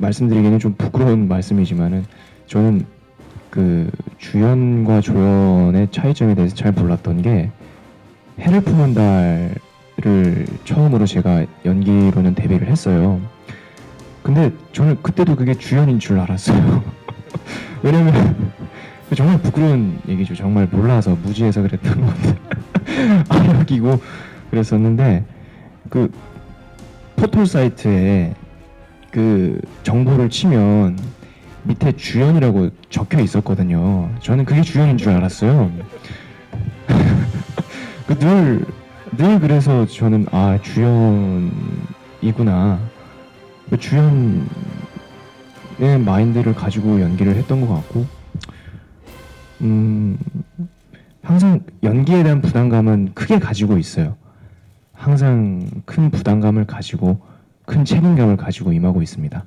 말씀드리기는 좀 부끄러운 말씀이지만은 저는 그 주연과 조연의 차이점에 대해서 잘 몰랐던 게 해를 품은 달을 처음으로 제가 연기로는 데뷔를 했어요. 근데 저는 그때도 그게 주연인 줄 알았어요. 왜냐면 정말 부끄러운 얘기죠. 정말 몰라서 무지해서 그랬던 건데 안 여기고 그랬었는데 그 포털 사이트에 그 정보를 치면 밑에 주연이라고 적혀 있었거든요. 저는 그게 주연인 줄 알았어요. 그 늘, 늘 그래서 저는 아 주연이구나. 그 주연의 마인드를 가지고 연기를 했던 것 같고, 음 항상 연기에 대한 부담감은 크게 가지고 있어요. 항상 큰 부담감을 가지고 큰 책임감을 가지고 임하고 있습니다.